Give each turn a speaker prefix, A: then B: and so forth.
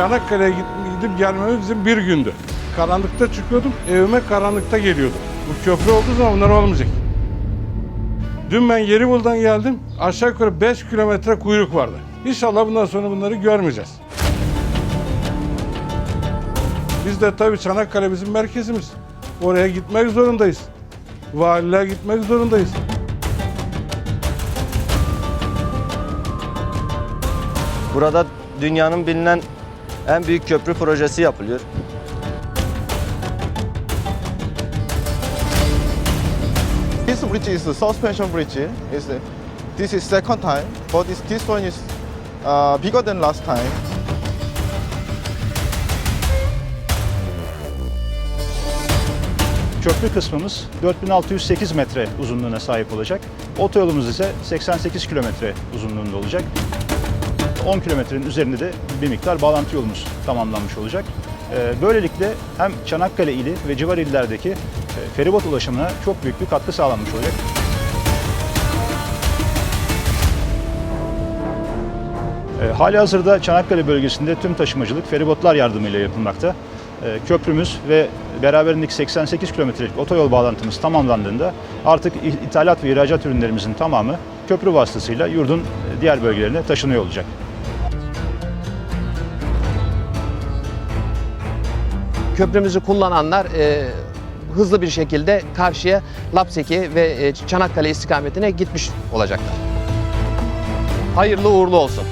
A: Çanakkale'ye gidip, gelmemiz bizim bir gündü. Karanlıkta çıkıyordum, evime karanlıkta geliyordum. Bu köprü olduğu zaman bunlar olmayacak. Dün ben Yeribul'dan geldim. Aşağı yukarı 5 kilometre kuyruk vardı. İnşallah bundan sonra bunları görmeyeceğiz. Biz de tabii Çanakkale bizim merkezimiz. Oraya gitmek zorundayız. Valiliğe gitmek zorundayız.
B: Burada dünyanın bilinen en büyük köprü projesi yapılıyor.
C: This bridge is a suspension bridge. Is this is second time, but this, this one is uh, bigger than last time.
D: Köprü kısmımız 4608 metre uzunluğuna sahip olacak. Otoyolumuz ise 88 kilometre uzunluğunda olacak. 10 kilometrenin üzerinde de bir miktar bağlantı yolumuz tamamlanmış olacak. Ee, Böylelikle hem Çanakkale ili ve civar illerdeki e, feribot ulaşımına çok büyük bir katkı sağlanmış olacak. E, Hali hazırda Çanakkale bölgesinde tüm taşımacılık feribotlar yardımıyla yapılmakta. E, Köprümüz ve beraberindeki 88 kilometrelik otoyol bağlantımız tamamlandığında artık ithalat ve ihracat ürünlerimizin tamamı köprü vasıtasıyla yurdun e, diğer bölgelerine taşınıyor olacak.
E: Köprümüzü kullananlar e, hızlı bir şekilde karşıya Lapseki ve e, Çanakkale istikametine gitmiş olacaklar. Hayırlı uğurlu olsun.